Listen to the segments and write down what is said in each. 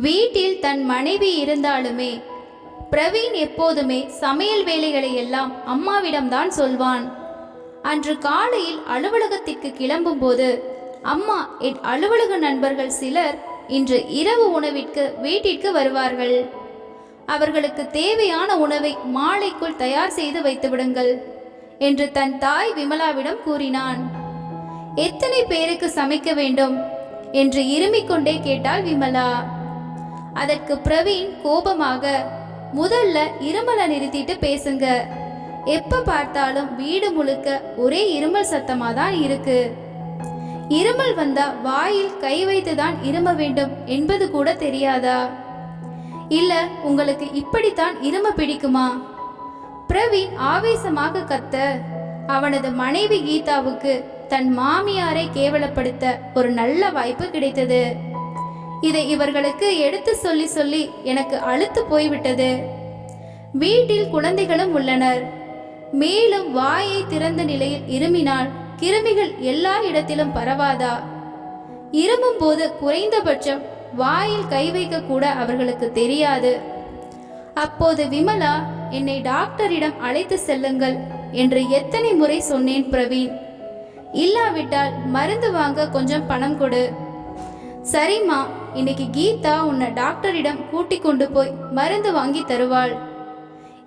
வீட்டில் தன் மனைவி இருந்தாலுமே பிரவீன் எப்போதுமே சமையல் வேலைகளை எல்லாம் அம்மாவிடம்தான் சொல்வான். அன்று காலையில் அலுவலகத்திற்கு கிளம்பும்போது அம்மா என் அலுவலக நண்பர்கள் சிலர் இன்று இரவு உணவிற்கு வீட்டிற்கு வருவார்கள். அவர்களுக்கு தேவையான உணவை மாலைக்குள் தயார் செய்து வைத்து விடுங்கள் என்று தன் தாய் விமலாவிடம் கூறினான். எத்தனை பேருக்கு சமைக்க வேண்டும்? என்று இருமிக்கொண்டே கேட்டாள் விமலா. அதற்கு பிரவீன் கோபமாக முதல்ல இருமலை நிறுத்திட்டு பேசுங்க. எப்ப பார்த்தாலும் வீடு முழுக்க ஒரே இருமல் சத்தமா தான் இருக்கு. இருமல் வந்தா வாயில் கை வைத்து தான் இரும வேண்டும் என்பது கூட தெரியாதா? இல்ல உங்களுக்கு இப்படித்தான் இரும பிடிக்குமா? பிரவீன் ஆவேசமாக கத்த அவனது மனைவி கீதாவுக்கு தன் மாமியாரை கேவலப்படுத்த ஒரு நல்ல வாய்ப்பு கிடைத்தது. இதை இவர்களுக்கு எடுத்து சொல்லி சொல்லி எனக்கு அழுத்து போய்விட்டது. வீட்டில் குழந்தைகளும் உள்ளனர். மேலும் வாயை திறந்த நிலையில் இருமினால் கிருமிகள் எல்லா இடத்திலும் பரவாதா? இருமும் போது குறைந்தபட்சம் வாயில் கை வைக்க கூட அவர்களுக்கு தெரியாது. அப்போது விமலா என்னை டாக்டரிடம் அழைத்து செல்லுங்கள் என்று எத்தனை முறை சொன்னேன் பிரவீன். இல்லாவிட்டால் மருந்து வாங்க கொஞ்சம் பணம் கொடு. சரிம்மா இன்னைக்கு கீதா உன்னை டாக்டரிடம் கூட்டி கொண்டு போய் மருந்து வாங்கி தருவாள்.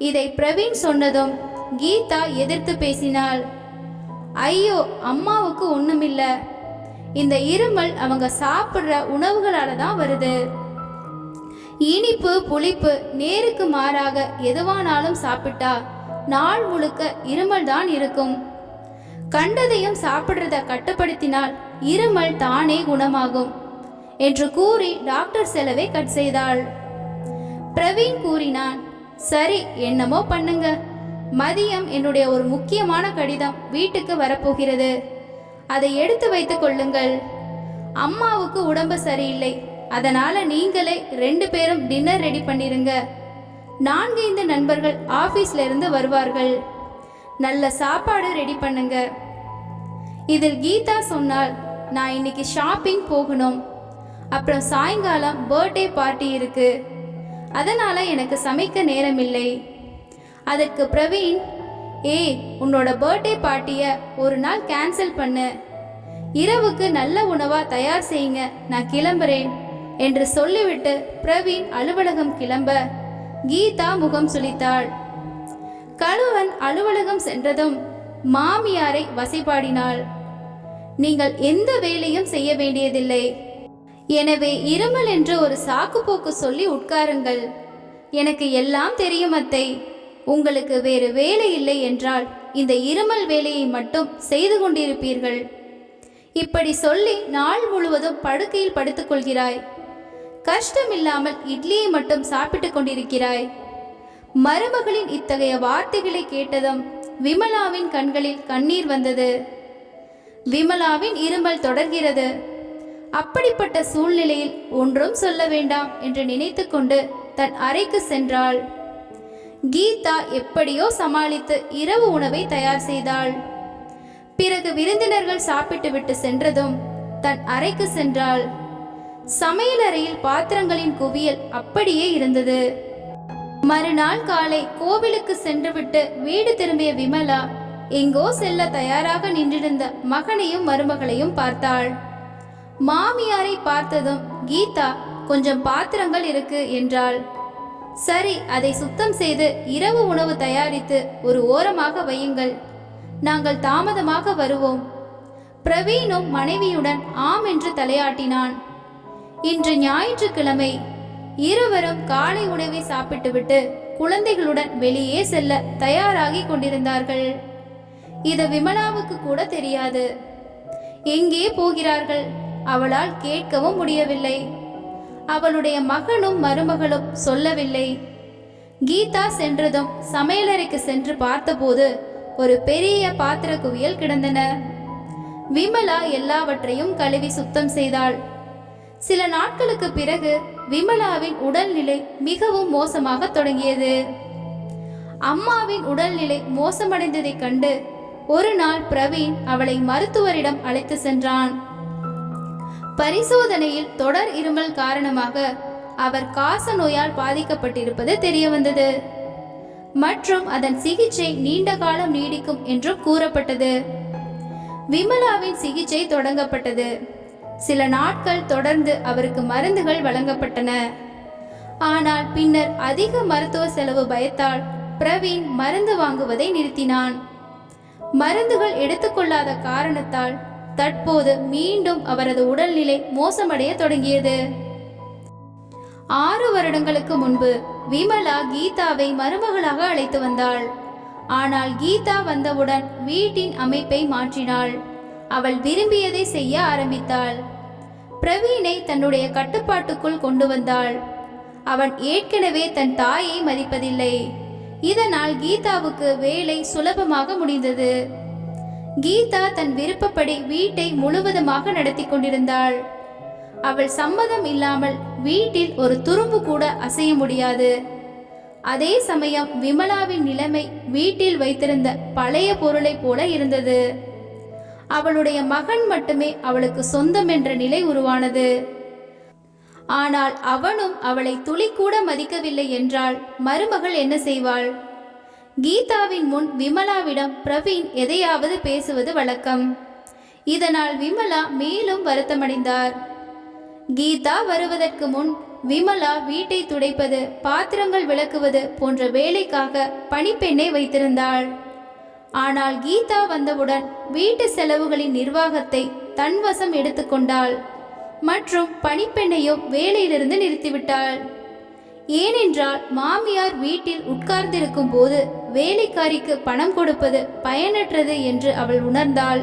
இதை பிரவீன் சொன்னதும் கீதா எதிர்த்து பேசினாள். ஐயோ அம்மாவுக்கு ஒண்ணுமில்ல. இந்த இருமல் அவங்க சாப்பிட்ற உணவுகளால தான் வருது. இனிப்பு புளிப்பு நேருக்கு மாறாக எதுவானாலும் சாப்பிட்டா நாள் முழுக்க இருமல் தான் இருக்கும். கண்டதையும் சாப்பிடுறத கட்டுப்படுத்தினால் இருமல் தானே குணமாகும். என்று கூறி டாக்டர் செலவை கட் செய்தாள். பிரவீன் கூறினான் சரி என்னமோ பண்ணுங்க. மதியம் என்னுடைய ஒரு முக்கியமான கடிதம் வீட்டுக்கு வரப்போகிறது. அதை எடுத்து வைத்துக் கொள்ளுங்கள். அம்மாவுக்கு உடம்பு சரியில்லை. அதனால நீங்களே ரெண்டு பேரும் டின்னர் ரெடி பண்ணிருங்க. நான்கைந்து நண்பர்கள் ஆபீஸ்ல இருந்து வருவார்கள். நல்ல சாப்பாடு ரெடி பண்ணுங்க. இதில் கீதா சொன்னால் நான் இன்னைக்கு ஷாப்பிங் போகணும். அப்புறம் சாயங்காலம் பர்த்டே பார்ட்டி இருக்கு. அதனால எனக்கு சமைக்க நேரமில்லை. அதற்கு பிரவீன் ஏய் உன்னோட பர்த்டே பார்ட்டியை ஒரு நாள் கேன்சல் பண்ணு. இரவுக்கு நல்ல உணவா தயார் செய்யுங்க நான் கிளம்புறேன் என்று சொல்லிவிட்டு பிரவீன் அலுவலகம் கிளம்ப கீதா முகம் சுளித்தாள். கழுவன் அலுவலகம் சென்றதும் மாமியாரை வசைபாடினாள். நீங்கள் எந்த வேலையும் செய்ய வேண்டியதில்லை. எனவே இருமல் என்று ஒரு சாக்கு போக்கு சொல்லி உட்காருங்கள். எனக்கு எல்லாம் தெரியும் அத்தை. உங்களுக்கு வேறு வேலை இல்லை என்றால் இந்த இருமல் வேலையை மட்டும் செய்து கொண்டிருப்பீர்கள். இப்படி சொல்லி நாள் முழுவதும் படுக்கையில் படுத்துக்கொள்கிறாய் கஷ்டமில்லாமல் இட்லியை மட்டும் சாப்பிட்டுக் கொண்டிருக்கிறாய். மருமகளின் இத்தகைய வார்த்தைகளை கேட்டதும் விமலாவின் கண்களில் கண்ணீர் வந்தது. விமலாவின் இருமல் தொடர்கிறது. அப்படிப்பட்ட சூழ்நிலையில் ஒன்றும் சொல்ல வேண்டாம் என்று நினைத்துக்கொண்டு தன் அறைக்கு சென்றாள். கீதா எப்படியோ சமாளித்து இரவு உணவை தயார் செய்தாள். பிறகு விருந்தினர்கள் சாப்பிட்டுவிட்டு சென்றதும் தன் அறைக்கு சென்றாள். சமையலறையில் பாத்திரங்களின் குவியல் அப்படியே இருந்தது. மறுநாள் காலை கோவிலுக்கு சென்றுவிட்டு வீடு திரும்பிய விமலா எங்கோ செல்ல தயாராக நின்றிருந்த மகனையும் மருமகளையும் பார்த்தாள். மாமியாரை பார்த்ததும் கீதா கொஞ்சம் பாத்திரங்கள் இருக்கு என்றாள். சரி அதை சுத்தம் செய்து இரவு உணவு தயாரித்து ஒரு ஓரமாக வையுங்கள். நாங்கள் தாமதமாக வருவோம். பிரவீனும் மனைவியுடன் ஆம் என்று தலையாட்டினான். இன்று ஞாயிற்றுக்கிழமை இருவரும் காலை உணவை சாப்பிட்டுவிட்டு குழந்தைகளுடன் வெளியே செல்ல தயாராகி கொண்டிருந்தார்கள். இது விமலாவுக்கு கூட தெரியாது. எங்கே போகிறார்கள்? அவளால் கேட்கவும் முடியவில்லை. அவளுடைய மகனும் மருமகளும் சொல்லவில்லை. கீதா சென்றதும் சமையலறைக்கு சென்று பார்த்தபோது ஒரு பெரிய பாத்திர குவியல் கிடந்தன. விமலா எல்லாவற்றையும் கழுவி சுத்தம் செய்தாள். சில நாட்களுக்கு பிறகு விமலாவின் உடல்நிலை மிகவும் மோசமாக தொடங்கியது. அம்மாவின் உடல்நிலை மோசமடைந்ததைக் கண்டு ஒரு நாள் பிரவீன் அவளை மருத்துவரிடம் அழைத்து சென்றான். பரிசோதனையில் தொடர் இருமல் காரணமாக அவர் காச நோயால் பாதிக்கப்பட்டிருப்பது தெரிய வந்தது மற்றும் அதன் சிகிச்சை நீண்ட காலம் நீடிக்கும் என்றும் கூறப்பட்டது. விமலாவின் சிகிச்சை தொடங்கப்பட்டது. சில நாட்கள் தொடர்ந்து அவருக்கு மருந்துகள் வழங்கப்பட்டன. ஆனால் பின்னர் அதிக மருத்துவ செலவு பயத்தால் பிரவீன் மருந்து வாங்குவதை நிறுத்தினான். மருந்துகள் எடுத்துக்கொள்ளாத காரணத்தால் தற்போது மீண்டும் அவரது உடல்நிலை மோசமடைய தொடங்கியது. ஆறு வருடங்களுக்கு முன்பு விமலா கீதாவை மருமகளாக அழைத்து வந்தாள். ஆனால் கீதா வந்தவுடன் வீட்டின் அமைப்பை மாற்றினாள். அவள் விரும்பியதை செய்ய ஆரம்பித்தாள். பிரவீனை தன்னுடைய கட்டுப்பாட்டுக்குள் கொண்டு வந்தாள். அவன் ஏற்கனவே தன் தாயை மதிப்பதில்லை. இதனால் கீதாவுக்கு வேலை சுலபமாக முடிந்தது. கீதா தன் விருப்பப்படி வீட்டை முழுவதுமாக நடத்தி கொண்டிருந்தாள். அவள் சம்மதம் இல்லாமல் வீட்டில் ஒரு துரும்பு கூட அசைய முடியாது. அதே சமயம் விமலாவின் நிலைமை வீட்டில் வைத்திருந்த பழைய பொருளைப் போல இருந்தது. அவளுடைய மகன் மட்டுமே அவளுக்கு சொந்தம் என்ற நிலை உருவானது. ஆனால் அவனும் அவளை துளி கூட மதிக்கவில்லை என்றால் மருமகள் என்ன செய்வாள்? கீதாவின் முன் விமலாவிடம் பிரவீன் எதையாவது பேசுவது வழக்கம்? இதனால் விமலா மேலும் வருத்தமடைந்தார். கீதா வருவதற்கு முன் விமலா வீட்டை துடைப்பது பாத்திரங்கள் விளக்குவது போன்ற வேலைக்காக பணிப்பெண்ணை வைத்திருந்தாள். ஆனால் கீதா வந்தவுடன் வீட்டு செலவுகளின் நிர்வாகத்தை தன்வசம் எடுத்துக்கொண்டாள் மற்றும் பணிப்பெண்ணையும் வேலையிலிருந்து நிறுத்திவிட்டாள். ஏனென்றால் மாமியார் வீட்டில் உட்கார்ந்திருக்கும் போது வேலைக்காரிக்கு பணம் கொடுப்பது பயனற்றது என்று அவள் உணர்ந்தாள்.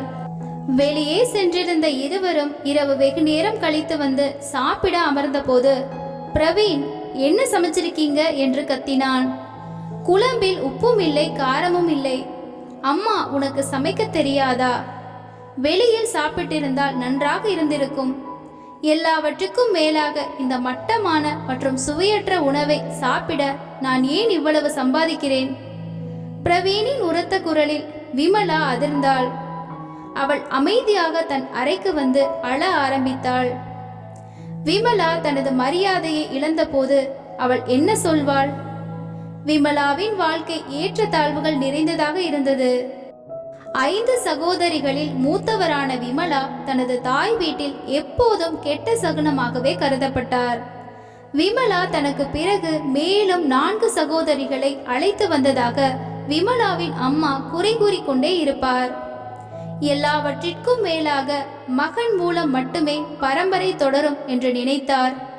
வெளியே சென்றிருந்த இருவரும் இரவு வெகு நேரம் கழித்து வந்து சாப்பிட அமர்ந்தபோது பிரவீன் என்ன சமைச்சிருக்கீங்க? என்று கத்தினான். குழம்பில் உப்பும் இல்லை காரமும் இல்லை. அம்மா உனக்கு சமைக்க தெரியாதா? வெளியில் சாப்பிட்டிருந்தால் நன்றாக இருந்திருக்கும். எல்லாவற்றுக்கும் மேலாக இந்த மட்டமான மற்றும் சுவையற்ற உணவை சாப்பிட நான் ஏன் இவ்வளவு சம்பாதிக்கிறேன்? பிரவீனின் உரத்த குரலில் விமலா அதிர்ந்தாள். அவள் அமைதியாக தன் அறைக்கு வந்து அழ ஆரம்பித்தாள். விமலா தனது மரியாதையை இழந்தபோது அவள் என்ன சொல்வாள்? விமலாவின் வாழ்க்கை ஏற்றத்தாழ்வுகள் நிறைந்ததாக இருந்தது. ஐந்து சகோதரிகளில் மூத்தவரான விமலா தனது தாய் வீட்டில் எப்போதும் கெட்ட சகுனமாகவே கருதப்பட்டார். விமலா தனக்கு பிறகு மேலும் நான்கு சகோதரிகளை அழைத்து வந்ததாக விமலாவின் அம்மா குறை கூறிக்கொண்டே இருப்பார். எல்லாவற்றிற்கும் மேலாக மகன் மூலம் மட்டுமே பரம்பரை தொடரும் என்று நினைத்தார்.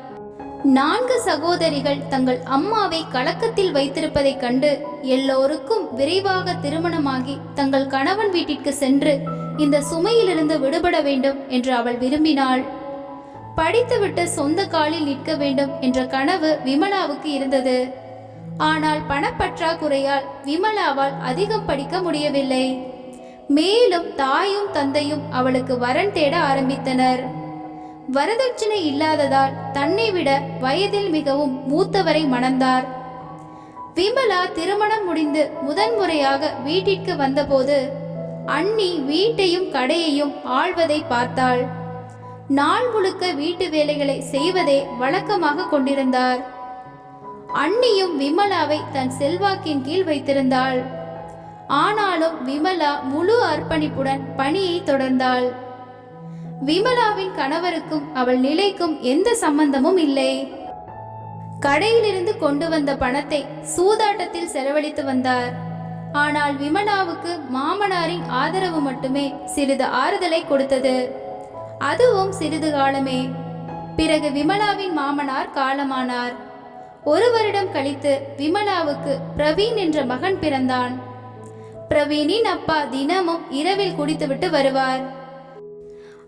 நான்கு சகோதரிகள் தங்கள் அம்மாவை கலக்கத்தில் வைத்திருப்பதைக் கண்டு எல்லோருக்கும் விரைவாக திருமணமாகி தங்கள் கணவன் வீட்டிற்கு சென்று இந்த சுமையிலிருந்து விடுபட வேண்டும் என்று அவள் விரும்பினாள். படித்துவிட்டு சொந்த காலில் நிற்க வேண்டும் என்ற கனவு விமலாவுக்கு இருந்தது. ஆனால் பணப்பற்றாக்குறையால் விமலாவால் அதிகம் படிக்க முடியவில்லை. மேலும் தாயும் தந்தையும் அவளுக்கு வரன் தேட ஆரம்பித்தனர். வரதட்சணை இல்லாததால் தன்னை விட வயதில் மிகவும் மூத்தவரை மணந்தார். விமலா திருமணம் முடிந்து முதன்முறையாக வீட்டிற்கு வந்தபோது அண்ணி வீட்டையும் கடையையும் ஆள்வதை பார்த்தாள். நாள் முழுக்க வீட்டு வேலைகளை செய்வதே வழக்கமாக கொண்டிருந்தார். அண்ணியும் விமலாவை தன் செல்வாக்கின் கீழ் வைத்திருந்தாள். ஆனாலும் விமலா முழு அர்ப்பணிப்புடன் பணியை தொடர்ந்தாள். விமலாவின் கணவருக்கும் அவள் நிலைக்கும் எந்த சம்பந்தமும் இல்லை. கடையிலிருந்து கொண்டு வந்த பணத்தை சூதாட்டத்தில் செலவழித்து வந்தார். ஆனால் விமலாவுக்கு மாமனாரின் ஆதரவு மட்டுமே சிறிது ஆறுதலை கொடுத்தது. அதுவும் சிறிது காலமே. பிறகு விமலாவின் மாமனார் காலமானார். ஒரு வருடம் கழித்து விமலாவுக்கு பிரவீன் என்ற மகன் பிறந்தான். பிரவீனின் அப்பா தினமும் இரவில் குடித்துவிட்டு வருவார்.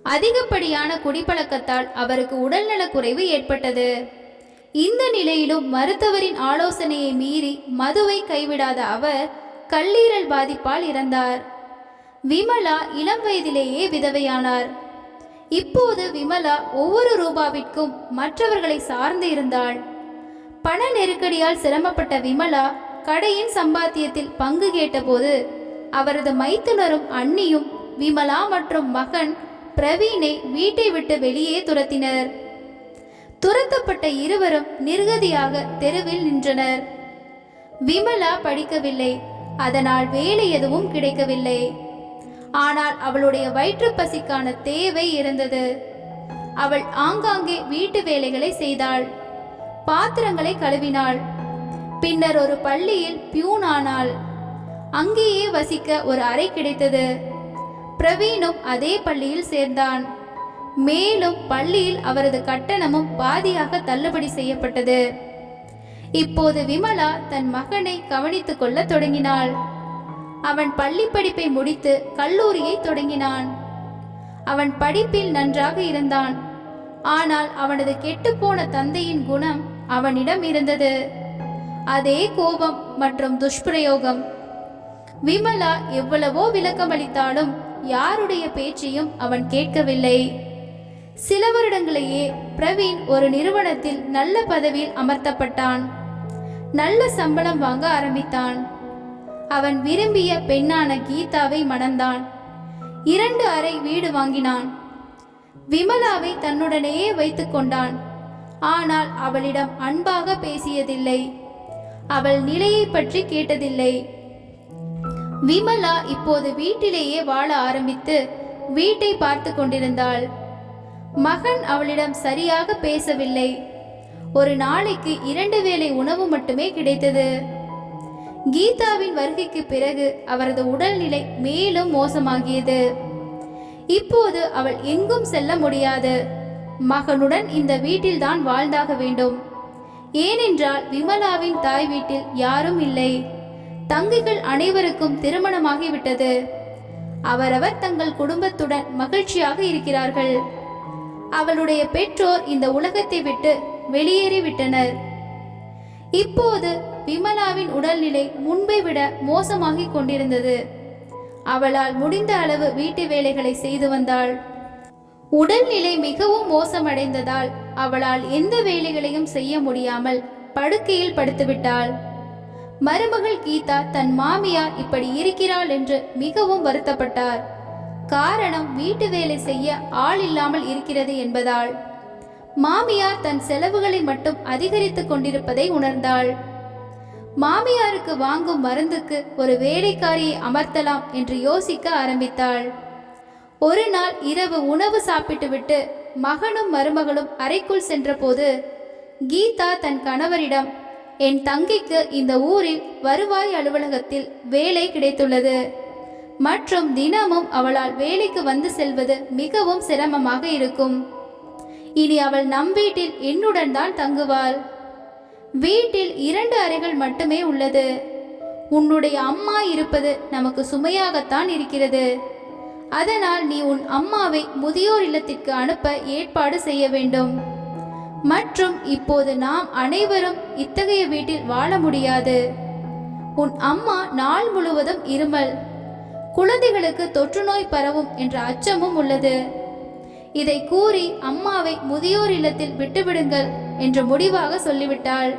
அதிகப்படியான குடிப்பழக்கத்தால் அவருக்கு உடல்நலக் குறைவு ஏற்பட்டது. இந்த நிலையிலும் மருத்துவரின் ஆலோசனையை மீறி மதுவை கைவிடாத அவர் கல்லீரல் பாதிப்பால் இறந்தார். விமலா இளம் வயதிலேயே விதவையானார். இப்போது விமலா ஒவ்வொரு ரூபாவிற்கும் மற்றவர்களை சார்ந்து இருந்தாள். பண நெருக்கடியால் சிரமப்பட்ட விமலா கடையின் சம்பாத்தியத்தில் பங்கு கேட்டபோது அவரது மைத்துனரும் அண்ணியும் விமலா மற்றும் மகன் பிரவீனை வீட்டை விட்டு வெளியே துரத்தினர். துரத்தப்பட்ட இருவரும் நிர்கதியாக தெருவில் நின்றனர். விமலா படிக்கவில்லை. அதனால் வேலை எதுவும் கிடைக்கவில்லை. ஆனால் அவளுடைய வயிற்று பசிக்கான தேவை இருந்தது. அவள் ஆங்காங்கே வீட்டு வேலைகளை செய்தாள். பாத்திரங்களை கழுவினாள். பின்னர் ஒரு பள்ளியில் பியூன் ஆனாள் அங்கேயே வசிக்க ஒரு அறை கிடைத்தது. பிரவீனும் அதே பள்ளியில் சேர்ந்தான். மேலும் பள்ளியில் அவரது கட்டணமும் பாதியாக தள்ளுபடி செய்யப்பட்டது. இப்போது விமலா தன் மகனை கவனித்துக் கொள்ள தொடங்கினாள். அவன் பள்ளி படிப்பை முடித்து கல்லூரியை தொடங்கினான். அவன் படிப்பில் நன்றாக இருந்தான். ஆனால் அவனது கெட்டுப்போன தந்தையின் குணம் அவனிடம் இருந்தது. அதே கோபம் மற்றும் துஷ்பிரயோகம். விமலா எவ்வளவோ விளக்கமளித்தாலும் யாருடைய பேச்சையும் அவன் கேட்கவில்லை. சில வருடங்களையே பிரவீன் ஒரு நிறுவனத்தில் நல்ல பதவியில் அமர்த்தப்பட்டான். நல்ல சம்பளம் வாங்க ஆரம்பித்தான். அவன் விரும்பிய பெண்ணான கீதாவை மணந்தான். இரண்டு அறை வீடு வாங்கினான். விமலாவை தன்னுடனேயே வைத்துக் கொண்டான். ஆனால் அவளிடம் அன்பாக பேசியதில்லை. அவள் நிலையை பற்றி கேட்டதில்லை. விமலா இப்போது வீட்டிலேயே வாழ ஆரம்பித்து வீட்டை பார்த்து கொண்டிருந்தாள். மகன் அவளிடம் சரியாக பேசவில்லை. ஒரு நாளைக்கு இரண்டு வேளை உணவு மட்டுமே கிடைத்தது. கீதாவின் வருகைக்கு பிறகு அவரது உடல்நிலை மேலும் மோசமாகியது. இப்போது அவள் எங்கும் செல்ல முடியாது. மகனுடன் இந்த வீட்டில்தான் வாழ்ந்தாக வேண்டும். ஏனென்றால் விமலாவின் தாய் வீட்டில் யாரும் இல்லை. தங்கைகள் அனைவருக்கும் திருமணமாகிவிட்டது. அவரவர் தங்கள் குடும்பத்துடன் மகிழ்ச்சியாக இருக்கிறார்கள். அவளுடைய பெற்றோர் இந்த உலகத்தை விட்டு வெளியேறிவிட்டனர். இப்போது விமலாவின் உடல்நிலை முன்பை விட மோசமாகிக் கொண்டிருந்தது. அவளால் முடிந்த அளவு வீட்டு வேலைகளை செய்து வந்தாள். உடல்நிலை மிகவும் மோசமடைந்ததால் அவளால் எந்த வேலைகளையும் செய்ய முடியாமல் படுக்கையில் படுத்துவிட்டாள். மருமகள் கீதா தன் மாமியார் இப்படி இருக்கிறாள் என்று மிகவும் வருத்தப்பட்டார். காரணம் வீட்டு வேலை செய்ய ஆள் இல்லாமல் இருக்கிறது என்பதால். மாமியார் தன் செலவுகளை மட்டும் அதிகரித்துக் கொண்டிருப்பதை உணர்ந்தாள். மாமியாருக்கு வாங்கும் மருந்துக்கு ஒரு வேலைக்காரியை அமர்த்தலாம் என்று யோசிக்க ஆரம்பித்தாள். ஒரு நாள் இரவு உணவு சாப்பிட்டுவிட்டு மகனும் மருமகளும் அறைக்குள் சென்றபோது கீதா தன் கணவரிடம் என் தங்கைக்கு இந்த ஊரில் வருவாய் அலுவலகத்தில் வேலை கிடைத்துள்ளது. மற்றும் தினமும் அவளால் வேலைக்கு வந்து செல்வது மிகவும் சிரமமாக இருக்கும். இனி அவள் நம் வீட்டில் என்னுடன் தான் தங்குவாள். வீட்டில் இரண்டு அறைகள் மட்டுமே உள்ளது. உன்னுடைய அம்மா இருப்பது நமக்கு சுமையாகத்தான் இருக்கிறது. அதனால் நீ உன் அம்மாவை முதியோர் இல்லத்திற்கு அனுப்ப ஏற்பாடு செய்ய வேண்டும். மற்றும் இப்போது நாம் அனைவரும் இத்தகைய வீட்டில் வாழ முடியாது. உன் அம்மா நாள் முழுவதும் இருமல். குழந்தைகளுக்கு தொற்று நோய் பரவும் என்ற அச்சமும் உள்ளது. இதை கூறி அம்மாவை முதியோர் இல்லத்தில் விட்டுவிடுங்கள் என்று முடிவாக சொல்லிவிட்டாள்.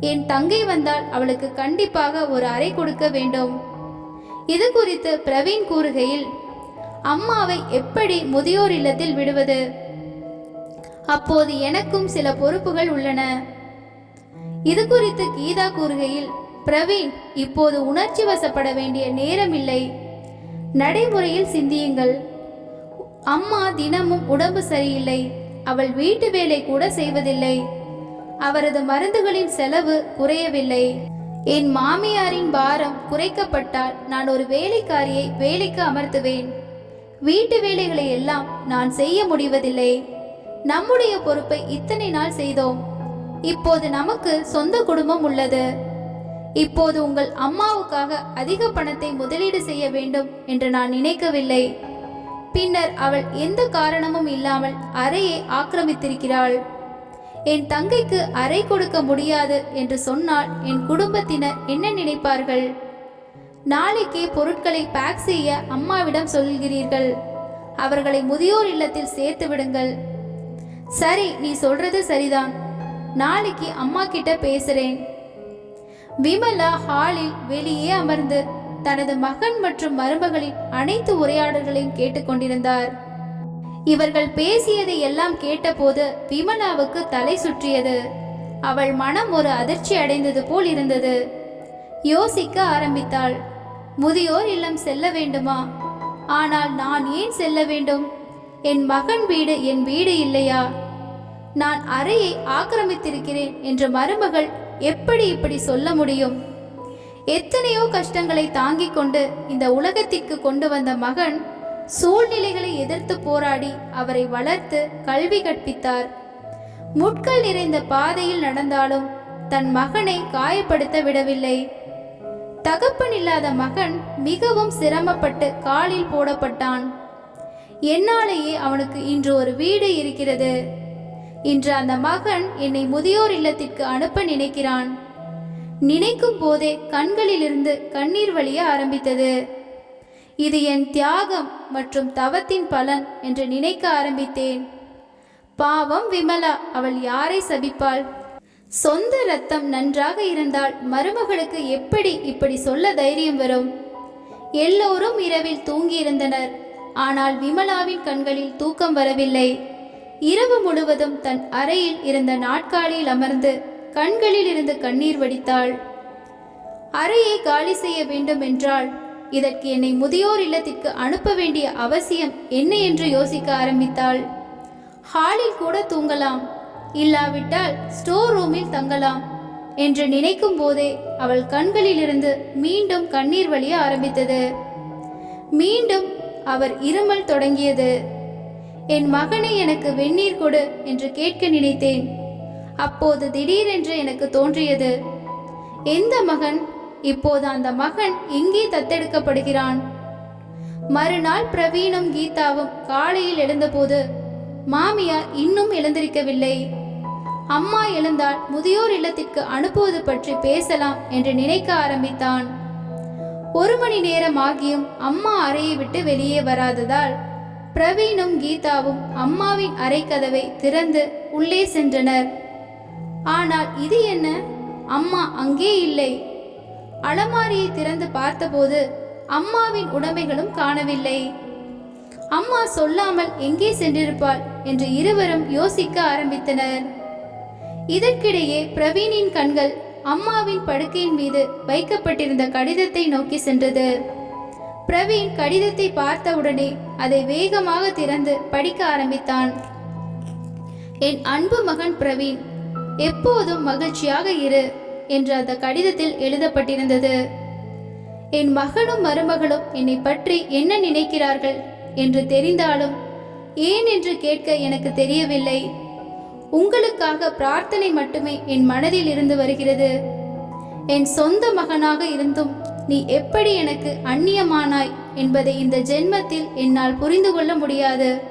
என் தங்கை வந்தால் அவளுக்கு கண்டிப்பாக ஒரு அறை கொடுக்க வேண்டும். இது குறித்து பிரவீன் கூறுகையில் அம்மாவை எப்படி முதியோர் இல்லத்தில் விடுவது? அப்போது எனக்கும் சில பொறுப்புகள் உள்ளன. இது குறித்து கீதா கூறுகையில் பிரவீன் இப்போது உணர்ச்சி வசப்பட வேண்டிய நேரமில்லை. நடைமுறையில் சிந்தியுங்கள். அம்மா தினமும் உடம்பு சரியில்லை. அவள் வீட்டு வேலை கூட செய்வதில்லை. அவரது மருந்துகளின் செலவு குறையவில்லை. என் மாமியாரின் பாரம் குறைக்கப்பட்டால் நான் ஒரு வேலைக்காரியை வேலைக்கு அமர்த்துவேன். வீட்டு வேலைகளை எல்லாம் நான் செய்ய முடிவதில்லை. நம்முடைய பொறுப்பை இத்தனை நாள் செய்தோம். இப்போது நமக்கு சொந்த குடும்பம் உள்ளது. இப்போது உங்கள் அம்மாவுக்காக அதிக பணத்தை முதலீடு செய்ய வேண்டும் என்று நான் நினைக்கவில்லை. பின்னர் அவள் எந்த காரணமும் இல்லாமல் அறையை ஆக்கிரமித்திருக்கிறாள். என் தங்கைக்கு அறை கொடுக்க முடியாது என்று சொன்னால் என் குடும்பத்தினர் என்ன நினைப்பார்கள்? நாளைக்கே பொருட்களை பேக் செய்ய அம்மாவிடம் சொல்கிறீர்கள். அவர்களை முதியோர் இல்லத்தில் சேர்த்து விடுங்கள். சரி நீ சொல்றது சரிதான். நாளைக்கு அம்மா கிட்ட பேசுறேன். விமலா ஹாலில் வெளியே அமர்ந்து தனது மகன் மற்றும் மருமகளின் அனைத்து உரையாடல்களையும் கேட்டுக்கொண்டிருந்தார் இவர்கள் பேசியதை எல்லாம் கேட்டபோது விமலாவுக்கு தலை சுற்றியது. அவள் மனம் ஒரு அதிர்ச்சி அடைந்தது போல் இருந்தது. யோசிக்க ஆரம்பித்தாள். முதியோர் இல்லம் செல்ல வேண்டுமா? ஆனால் நான் ஏன் செல்ல வேண்டும்? என் மகன் வீடு என் வீடு இல்லையா? நான் அறையை ஆக்கிரமித்திருக்கிறேன் என்ற மருமகள் எப்படி இப்படி சொல்ல முடியும்? எத்தனையோ கஷ்டங்களை தாங்கிக் கொண்டு இந்த உலகத்திற்கு கொண்டு வந்த மகன் சூழ்நிலைகளை எதிர்த்து போராடி அவரை வளர்த்து கல்வி கற்பித்தார். முட்கள் நிறைந்த பாதையில் நடந்தாலும் தன் மகனை காயப்படுத்த விடவில்லை. தகப்பன் இல்லாத மகன் மிகவும் சிரமப்பட்டு காலில் போடப்பட்டான். என்னாலேயே அவனுக்கு இன்று ஒரு வீடு இருக்கிறது. இன்று அந்த மகன் என்னை முதியோர் இல்லத்திற்கு அனுப்ப நினைக்கிறான். நினைக்கும் போதே கண்களிலிருந்து கண்ணீர் வழிய ஆரம்பித்தது. இது என் தியாகம் மற்றும் தவத்தின் பலன் என்று நினைக்க ஆரம்பித்தேன். பாவம் விமலா அவள் யாரை சபிப்பாள்? சொந்த ரத்தம் நன்றாக இருந்தால் மருமகளுக்கு எப்படி இப்படி சொல்ல தைரியம் வரும்? எல்லோரும் இரவில் தூங்கியிருந்தனர். ஆனால் விமலாவின் கண்களில் தூக்கம் வரவில்லை. இரவு முழுவதும் தன் அறையில் இருந்த நாட்காலியில் அமர்ந்து கண்களில் இருந்து கண்ணீர் வடித்தாள். அறையை காலி செய்ய வேண்டும் என்றால் இதற்கு என்னை முதியோர் இல்லத்திற்கு அனுப்ப வேண்டிய அவசியம் என்ன என்று யோசிக்க ஆரம்பித்தாள். ஹாலில் கூட தூங்கலாம் இல்லாவிட்டால் ஸ்டோர் ரூமில் தங்கலாம் என்று நினைக்கும் போதே அவள் கண்களிலிருந்து மீண்டும் கண்ணீர் வழிய ஆரம்பித்தது. மீண்டும் அவர் இருமல் தொடங்கியது. என் மகனை எனக்கு வெந்நீர் கொடு என்று கேட்க நினைத்தேன். அப்போது திடீரென்று எனக்கு தோன்றியது. எந்த மகன்? இப்போது அந்த மகன் எங்கே தத்தெடுக்கப்படுகிறான். மறுநாள் பிரவீனும் கீதாவும் காலையில் எழுந்தபோது மாமியார் இன்னும் எழுந்திருக்கவில்லை. அம்மா எழுந்தால் முதியோர் இல்லத்திற்கு அனுப்புவது பற்றி பேசலாம் என்று நினைக்க ஆரம்பித்தான். ஒரு மணி நேரம் ஆகியும் அம்மா அறையை விட்டு வெளியே வராததால் பிரவீனும் கீதாவும் அம்மாவின் அறைக்கதவை திறந்து உள்ளே சென்றனர். ஆனால் இது என்ன? அம்மா அங்கே இல்லை. அலமாரியை திறந்து பார்த்தபோது அம்மாவின் உடைமைகளும் காணவில்லை. அம்மா சொல்லாமல் எங்கே சென்றிருப்பாள்? என்று இருவரும் யோசிக்க ஆரம்பித்தனர். இதற்கிடையே பிரவீனின் கண்கள் அம்மாவின் படுக்கையின் மீது வைக்கப்பட்டிருந்த கடிதத்தை நோக்கி சென்றது. பிரவீன் கடிதத்தை பார்த்தவுடனே அதை வேகமாக திறந்து படிக்க ஆரம்பித்தான். என் அன்பு மகன் பிரவீன் எப்போதும் மகிழ்ச்சியாக இரு என்று அந்த கடிதத்தில் எழுதப்பட்டிருந்தது. என் மகனும் மருமகளும் என்னை பற்றி என்ன நினைக்கிறார்கள்? என்று தெரிந்தாலும் ஏன்? என்று கேட்க எனக்கு தெரியவில்லை. உங்களுக்காக பிரார்த்தனை மட்டுமே என் மனதில் இருந்து வருகிறது. என் சொந்த மகனாக இருந்தும் நீ எப்படி எனக்கு அந்நியமானாய் என்பதை இந்த ஜென்மத்தில் என்னால் புரிந்து கொள்ள முடியாது.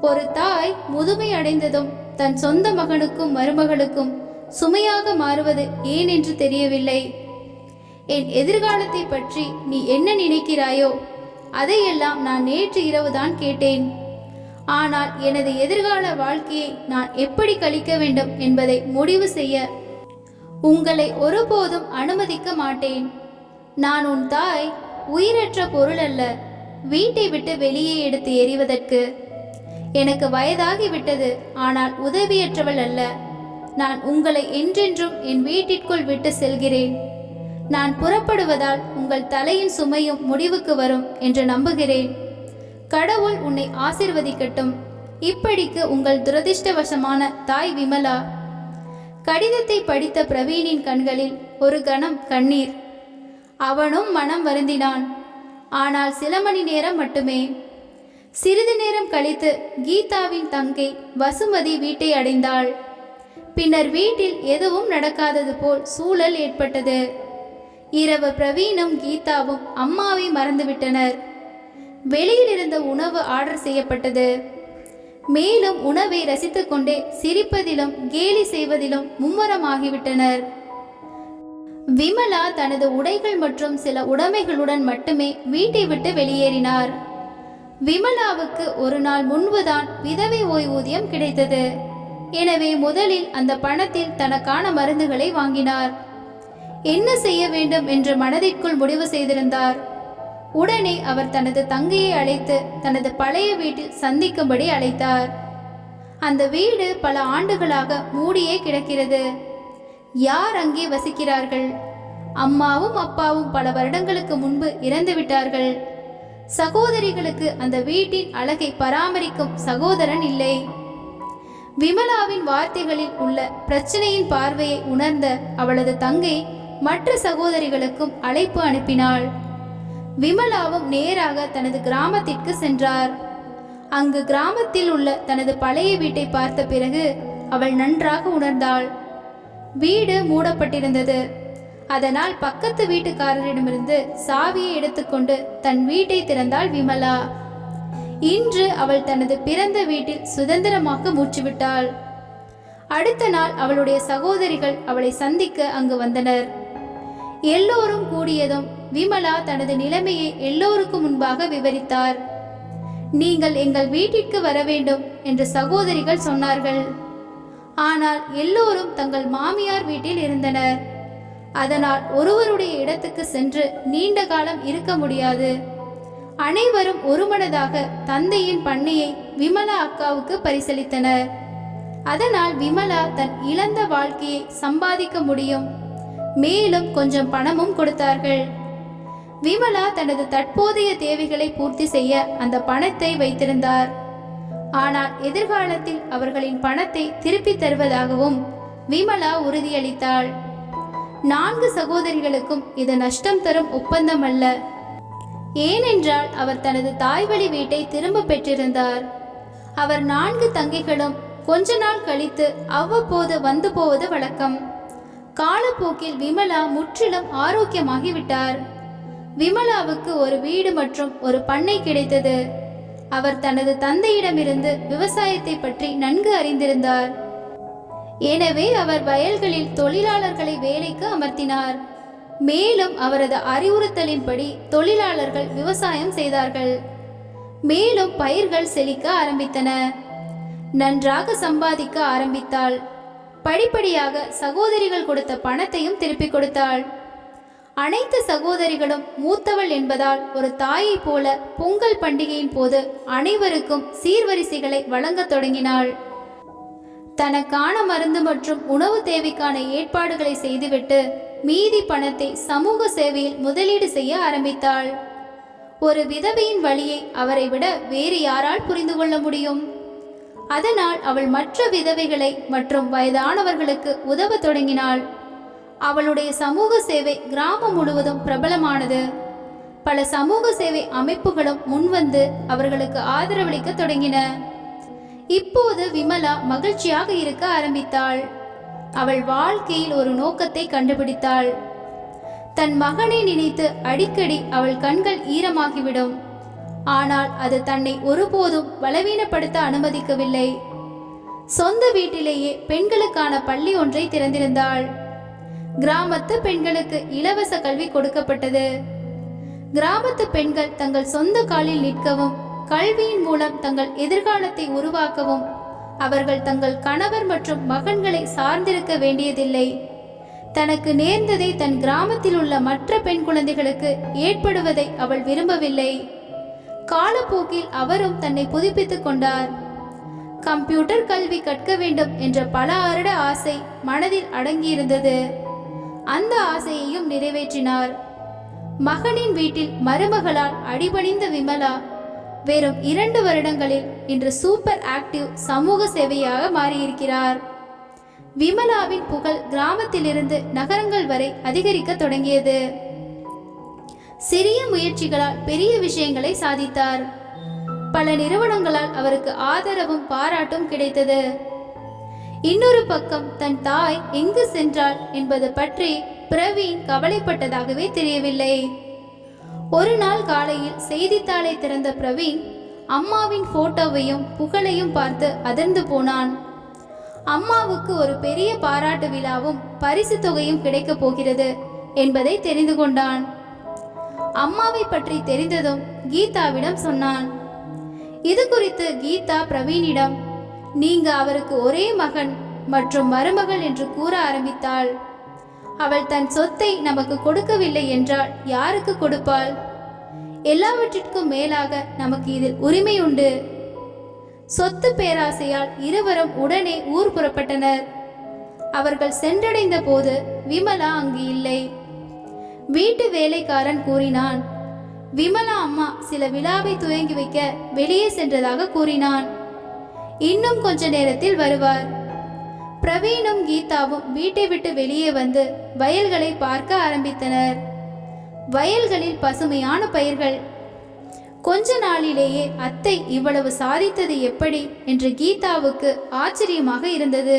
ஒரு தாய் முதுமை அடைந்ததும் தன் சொந்த மகனுக்கும் மருமகளுக்கும் சுமையாக மாறுவது ஏன் என்று தெரியவில்லை. என் எதிர்காலத்தை பற்றி நீ என்ன நினைக்கிறாயோ அதையெல்லாம் நான் நேற்று இரவுதான் கேட்டேன். ஆனால் எனது எதிர்கால வாழ்க்கையை நான் எப்படி கழிக்க வேண்டும் என்பதை முடிவு செய்ய உங்களை ஒருபோதும் அனுமதிக்க மாட்டேன். நான் உன் தாய் உயிரற்ற பொருள் அல்ல வீட்டை விட்டு வெளியே எடுத்து எறிவதற்கு. எனக்கு வயதாகிவிட்டது ஆனால் உதவியற்றவள் அல்ல. நான் உங்களை என்றென்றும் என் வீட்டிற்குள் விட்டு செல்கிறேன். நான் புறப்படுவதால் உங்கள் தலையின் சுமையும் முடிவுக்கு வரும் என்று நம்புகிறேன். கடவுள் உன்னை ஆசிர்வதிக்கட்டும். இப்படிக்கு உங்கள் துரதிர்ஷ்டவசமான தாய் விமலா. கடிதத்தை படித்த பிரவீனின் கண்களில் ஒரு கணம் கண்ணீர். அவனும் மனம் வருந்தினான். ஆனால் சில மணி நேரம் மட்டுமே. சிறிது நேரம் கழித்து கீதாவின் தங்கை வசுமதி வீட்டை அடைந்தாள். பின்னர் வீட்டில் எதுவும் நடக்காதது போல் சூழல் ஏற்பட்டது. இரவு பிரவீனும் கீதாவும் அம்மாவை மறந்துவிட்டனர். வெளியில் இருந்த உணவு ஆர்டர் செய்யப்பட்டது. மேலும் உணவை ரசித்துக்கொண்டே சிரிப்பதிலும் கேலி செய்வதிலும் மும்முரமாகிவிட்டனர். விமலா தனது உடைகள் மற்றும் சில உடைமைகளுடன் மட்டுமே வீட்டை விட்டு வெளியேறினார். விமலாவுக்கு ஒரு நாள் முன்புதான் விதவை ஓய்வூதியம் கிடைத்தது. எனவே முதலில் அந்த பணத்தில் தனக்கான மருந்துகளை வாங்கினார். என்ன செய்ய வேண்டும் என்று மனதிற்குள் முடிவு செய்திருந்தார். உடனே அவர் தனது தங்கையை அழைத்து தனது பழைய வீட்டில் சந்திக்கும்படி அழைத்தார். அந்த வீடு பல ஆண்டுகளாக மூடியே கிடக்கிறது. யார் அங்கே வசிக்கிறார்கள்? அம்மாவும் அப்பாவும் பல வருடங்களுக்கு முன்பு இறந்து விட்டார்கள். சகோதரிகளுக்கு அந்த வீட்டின் அழகை பராமரிக்கும் சகோதரன் இல்லை. விமலாவின் வார்த்தைகளில் உள்ள பிரச்சனையின் பார்வையை உணர்ந்த அவளது தங்கை மற்ற சகோதரிகளுக்கும் அழைப்பு அனுப்பினாள். விமலாவும் நேராக தனது கிராமத்திற்கு சென்றார். அங்கு கிராமத்தில் உள்ள தனது பழைய வீட்டை பார்த்த பிறகு அவள் நன்றாக உணர்ந்தாள். வீடு மூடப்பட்டிருந்தது. அதனால் பக்கத்து வீட்டுக்காரரிடமிருந்து சாவியை எடுத்துக்கொண்டு தன் வீட்டை திறந்தாள் விமலா. இன்று அவள் தனது பிறந்த வீட்டில் சுதந்திரமாக மூச்சுவிட்டாள் அடுத்த நாள் அவளுடைய சகோதரிகள் அவளை சந்திக்க அங்கு வந்தனர். எல்லோரும் கூடியதும் விமலா தனது நிலைமையை எல்லோருக்கும் முன்பாக விவரித்தார். நீங்கள் எங்கள் வீட்டிற்கு வர வேண்டும் என்று சகோதரிகள் சொன்னார்கள். ஆனால் எல்லோரும் தங்கள் மாமியார் வீட்டில் இருந்தனர். அதனால் ஒருவருடைய இடத்துக்கு சென்று நீண்ட காலம் இருக்க முடியாது. அனைவரும் ஒருமனதாக தந்தையின் பண்ணையை விமலா அக்காவுக்கு பரிசளித்தனர். அதனால் விமலா தன் இழந்த வாழ்க்கையை சம்பாதிக்க முடியும். மேலும் கொஞ்சம் பணமும் கொடுத்தார்கள். விமலா தனது தற்போதைய தேவைகளை பூர்த்தி செய்ய அந்த பணத்தை வைத்திருந்தார். ஆனால் எதிர்காலத்தில் அவர்களின் பணத்தை திருப்பித் தருவதாகவும் விமலா உறுதியளித்தாள். நான்கு சகோதரிகளுக்கும் இது நஷ்டம் தரும் ஒப்பந்தம் அல்ல ஏனென்றால் அவர் தனது தாய்வழி வீட்டை திரும்ப பெற்றிருந்தார். அவர் நான்கு தங்கைகளும் கொஞ்ச நாள் கழித்து அவ்வப்போது வந்து போவது வழக்கம். காலப்போக்கில் விமலா முற்றிலும் ஆரோக்கியமாகிவிட்டார். விமலாவுக்கு ஒரு வீடு மற்றும் ஒரு பண்ணை கிடைத்தது. அவர் தனது தந்தையிடமிருந்து விவசாயத்தை பற்றி நன்கு அறிந்திருந்தார். எனவே அவர் வயல்களில் தொழிலாளர்களை வேலைக்கு அமர்த்தினார். மேலும் அவரது அறிவுறுத்தலின்படி தொழிலாளர்கள் விவசாயம் செய்தார்கள். மேலும் பயிர்கள் செழிக்க ஆரம்பித்தன. நன்றாக சம்பாதிக்க ஆரம்பித்தாள். படிப்படியாக சகோதரிகள் கொடுத்த பணத்தையும் திருப்பிக் கொடுத்தாள். அனைத்து சகோதரிகளும் மூத்தவள் என்பதால் ஒரு தாயைப் போல பொங்கல் பண்டிகையின் போது அனைவருக்கும் சீர்வரிசைகளை வழங்கத் தொடங்கினாள். தனக்கான மருந்து மற்றும் உணவு தேவைக்கான ஏற்பாடுகளை செய்துவிட்டு மீதி பணத்தை சமூக சேவையில் முதலீடு செய்ய ஆரம்பித்தாள். ஒரு விதவையின் வழியை அவரை விட வேறு யாரால் புரிந்து கொள்ள முடியும்? அதனால் அவள் மற்ற விதவைகளை மற்றும் வயதானவர்களுக்கு உதவத் தொடங்கினாள். அவளுடைய சமூக சேவை கிராமம் முழுவதும் பிரபலமானது. பல சமூக சேவை அமைப்புகளும் முன்வந்து அவர்களுக்கு ஆதரவளிக்க தொடங்கின. இப்போது விமலா மகிழ்ச்சியாக இருக்க ஆரம்பித்தாள். அவள் வாழ்க்கையில் ஒரு நோக்கத்தை கண்டுபிடித்தாள். தன் மகனை நினைத்து அடிக்கடி அவள் கண்கள் ஈரமாகிவிடும். ஆனால் அது தன்னை ஒருபோதும் பலவீனப்படுத்த அனுமதிக்கவில்லை. சொந்த வீட்டிலேயே பெண்களுக்கான பள்ளி ஒன்றை திறந்திருந்தாள். கிராமத்து பெண்களுக்கு இலவச கல்வி கொடுக்கப்பட்டது. கிராமத்து பெண்கள் தங்கள் சொந்த காலில் நிற்கவும் கல்வியின் மூலம் தங்கள் எதிர்காலத்தை உருவாக்கவும் அவர்கள் தங்கள் கணவர் மற்றும் மகன்களை சார்ந்திருக்க வேண்டியதில்லை. தனக்கு நேர்ந்ததை தன் கிராமத்தில் உள்ள மற்ற பெண் குழந்தைகளுக்கு ஏற்படுவதை அவள் விரும்பவில்லை. காலப்போக்கில் அவரும் தன்னை புதுப்பித்துக் கொண்டார். கம்ப்யூட்டர் கல்வி கற்க வேண்டும் என்ற பல வருட ஆசை மனதில் அடங்கியிருந்தது. அந்த ஆசையையும் நிறைவேற்றினார். மகனின் வீட்டில் மருமகளால் அடிபணிந்த விமலா வெறும் இரண்டு வருடங்களில் இன்று சூப்பர் ஆக்டிவ் சமூக சேவையாக மாறியிருக்கிறார். விமலாவின் புகழ் கிராமத்திலிருந்து நகரங்கள் வரை அதிகரிக்க தொடங்கியது. சிறிய முயற்சிகளால் பெரிய விஷயங்களை சாதித்தார். பல நிறுவனங்களால் அவருக்கு ஆதரவும் பாராட்டும் கிடைத்தது. இன்னொரு பக்கம் தன் தாய் எங்கு சென்றாள் என்பது பற்றி பிரவீன் கவலைப்பட்டதாகவே தெரியவில்லை. ஒரு நாள் காலையில் செய்தித்தாளை திறந்த பிரவீன் அம்மாவின் போட்டோவையும் புகழையும் பார்த்து அதிர்ந்து போனான். அம்மாவுக்கு ஒரு பெரிய பாராட்டு விழாவும் பரிசு தொகையும் கிடைக்கப் போகிறது என்பதை தெரிந்து கொண்டான். அம்மாவை பற்றி தெரிந்ததும் கீதாவிடம் சொன்னான். இது குறித்து கீதா பிரவீனிடம் நீங்க அவருக்கு ஒரே மகன் மற்றும் மருமகள் என்று கூற ஆரம்பித்தாள். அவள் தன் சொத்தை நமக்கு கொடுக்கவில்லை என்றால் யாருக்கு கொடுப்பாள்? எல்லாவற்றிற்கும் மேலாக நமக்கு இதில் உரிமை உண்டு. சொத்து பேராசையால் இருவரும் உடனே ஊர் புறப்பட்டனர். அவர்கள் சென்றடைந்த போது விமலா அங்கு இல்லை. வீட்டு வேலைக்காரன் கூறினான் விமலா அம்மா சில விழாவை துவங்கி வைக்க வெளியே சென்றதாக கூறினான். இன்னும் கொஞ்ச நேரத்தில் வருவார். பிரவீனும் கீதாவும் வீட்டை விட்டு வெளியே வந்து வயல்களை பார்க்க ஆரம்பித்தனர். வயல்களில் பசுமையான பயிர்கள். கொஞ்ச நாளிலேயே அத்தை இவ்வளவு சாதித்தது எப்படி என்று கீதாவுக்கு ஆச்சரியமாக இருந்தது.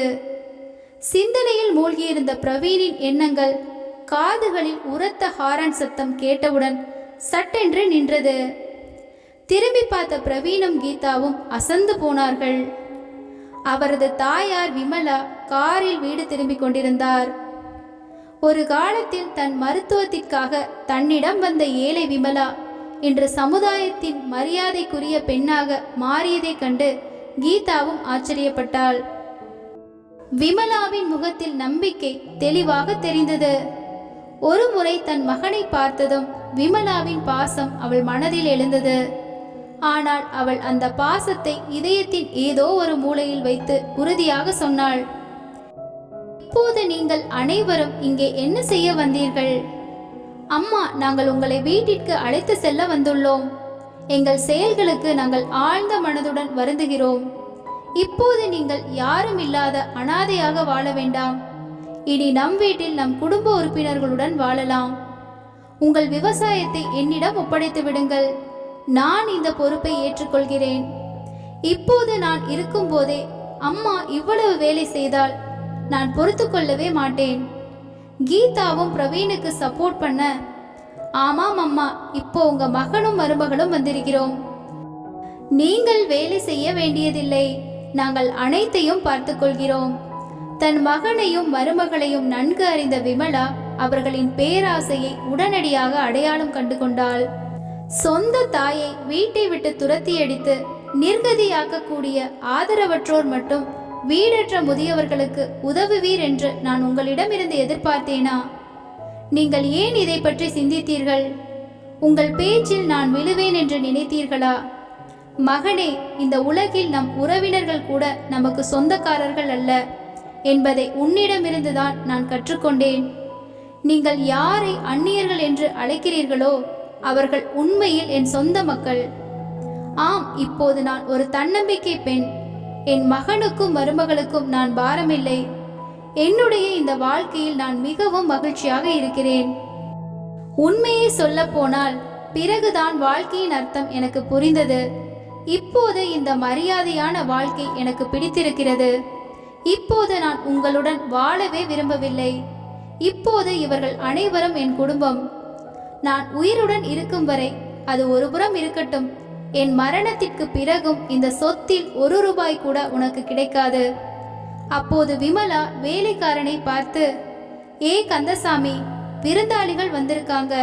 சிந்தனையில் மூழ்கியிருந்த பிரவீனின் எண்ணங்கள் காதுகளில் உரத்த ஹாரன் சத்தம் கேட்டவுடன் சட்டென்று நின்றது. திரும்பி பார்த்த பிரவீனும் கீதாவும் அசந்து போனார்கள். அவரது தாயார் விமலா காரில் வீடு திரும்பிக் கொண்டிருந்தார். ஒரு காலத்தில் தன் மருத்துவத்திற்காக தன்னிடம் வந்த ஏழை விமலா இன்று சமுதாயத்தின் மரியாதைக்குரிய பெண்ணாக மாறியதைக் கண்டு கீதாவும் ஆச்சரியப்பட்டாள். விமலாவின் முகத்தில் நம்பிக்கை தெளிவாக தெரிந்தது. ஒரு முறை தன் மகனை பார்த்ததும் விமலாவின் பாசம் அவள் மனதில் எழுந்தது. ஆனால் அவள் அந்த பாசத்தை இதயத்தின் ஏதோ ஒரு மூலையில் வைத்து உறுதியாக சொன்னாள். இப்போது நீங்கள் அனைவரும் இங்கே என்ன செய்ய வந்தீர்கள்? அம்மா நாங்கள் உங்களை வீட்டிற்கு அழைத்து செல்ல வந்துள்ளோம். எங்கள் செயல்களுக்கு நாங்கள் ஆழ்ந்த மனதுடன் வருந்துகிறோம். இப்போது நீங்கள் யாரும் இல்லாத அனாதையாக வாழ வேண்டாம். இனி நம் வீட்டில் நம் குடும்ப உறுப்பினர்களுடன் வாழலாம். உங்கள் விவசாயத்தை என்னிடம் ஒப்படைத்து விடுங்கள். நான் இந்த பொறுப்பை ஏற்றுக்கொள்கிறேன். இப்போது நான் இருக்கும்போதே அம்மா இவ்வளவு வேலை செய்தால் நான் பொறுத்து கொள்ளவே மாட்டேன். கீதாவும் பிரவீனுக்கு சப்போர்ட் பண்ண ஆமாம் அம்மா இப்போ உங்க மகனும் மருமகளும் வந்திருக்கிறோம். நீங்கள் வேலை செய்ய வேண்டியதில்லை. நாங்கள் அனைத்தையும் பார்த்துக்கொள்கிறோம் தன் மகனையும் மருமகளையும் நன்கு அறிந்த விமலா அவர்களின் பேராசையை உடனடியாக அடையாளம் கண்டு கொண்டாள் சொந்த தாயை வீட்டை விட்டு துரத்தி அடித்து நிர்கதியாக்கக்கூடிய ஆதரவற்றோர் மட்டும் வீடற்ற முதியவர்களுக்கு உதவுவீர் என்று நான் உங்களிடமிருந்து எதிர்பார்த்தேனா? நீங்கள் ஏன் இதை பற்றி சிந்தித்தீர்கள்? உங்கள் பேச்சில் நான் விழுவேன் என்று நினைத்தீர்களா? மகனே இந்த உலகில் நம் உறவினர்கள் கூட நமக்கு சொந்தக்காரர்கள் அல்ல என்பதை உன்னிடமிருந்துதான் நான் கற்றுக்கொண்டேன். நீங்கள் யாரை அந்நியர்கள் என்று அழைக்கிறீர்களோ அவர்கள் உண்மையில் என் சொந்த மக்கள். ஆம் இப்போது நான் ஒரு தன்னம்பிக்கை பெண். என் மகனுக்கும் மருமகளுக்கும் நான் பாரமில்லை. என்னுடைய இந்த வாழ்க்கையில் நான் மிகவும் மகிழ்ச்சியாக இருக்கிறேன். உண்மையை சொல்ல போனால் பிறகுதான் வாழ்க்கையின் அர்த்தம் எனக்கு புரிந்தது. இப்போது இந்த மரியாதையான வாழ்க்கை எனக்கு பிடித்திருக்கிறது. இப்போது நான் உங்களுடன் வாழவே விரும்பவில்லை. இப்போது இவர்கள் அனைவரும் என் குடும்பம். நான் உயிருடன் இருக்கும் வரை அது ஒருபுறம் இருக்கட்டும். என் மரணத்திற்கு பிறகும் இந்த சொத்தில் ஒரு ரூபாய் கூட உனக்கு கிடைக்காது. அப்போது விமலா வேலைக்காரனை பார்த்து ஏ கந்தசாமி விருந்தாளிகள் வந்திருக்காங்க.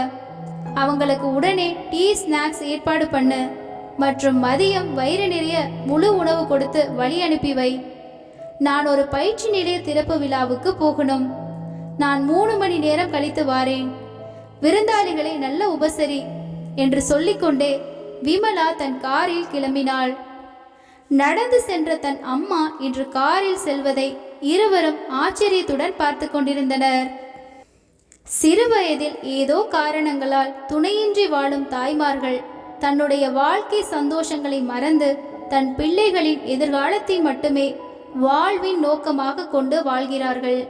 அவங்களுக்கு உடனே டீ ஸ்நாக்ஸ் ஏற்பாடு பண்ணு. மற்றும் மதியம் வயிறு நிறைய முழு உணவு கொடுத்து வழி அனுப்பி வை. நான் ஒரு பயிற்சி நிலைய திறப்பு விழாவுக்கு போகணும். நான் மூணு மணி நேரம் கழித்து வாரேன். விருந்தாளிகளை நல்ல உபசரி என்று சொல்லிக்கொண்டே விமலா தன் காரில் கிளம்பினாள். நடந்து சென்ற தன் அம்மா இன்று காரில் செல்வதை இருவரும் ஆச்சரியத்துடன் பார்த்து கொண்டிருந்தனர். சிறுவயதில் ஏதோ காரணங்களால் துணையின்றி வாழும் தாய்மார்கள் தன்னுடைய வாழ்க்கை சந்தோஷங்களை மறந்து தன் பிள்ளைகளின் எதிர்காலத்தை மட்டுமே வாழ்வின் நோக்கமாக கொண்டு வாழ்கிறார்கள்.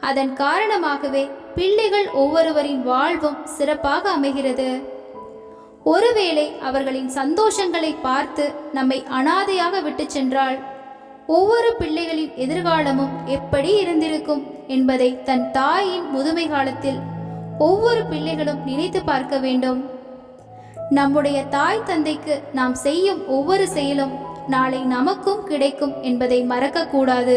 அதன் காரணமாகவே பிள்ளைகள் ஒவ்வொருவரின் வாழ்வும் சிறப்பாக அமைகிறது. ஒருவேளை அவர்களின் சந்தோஷங்களை பார்த்து நம்மை அனாதையாக விட்டு சென்றால் ஒவ்வொரு பிள்ளைகளின் எதிர்காலமும் எப்படி இருந்திருக்கும் என்பதை தன் தாயின் முதுமை காலத்தில் ஒவ்வொரு பிள்ளைகளும் நினைத்து பார்க்க வேண்டும். நம்முடைய தாய் தந்தைக்கு நாம் செய்யும் ஒவ்வொரு செயலும் நாளை நமக்கும் கிடைக்கும் என்பதை மறக்கக்கூடாது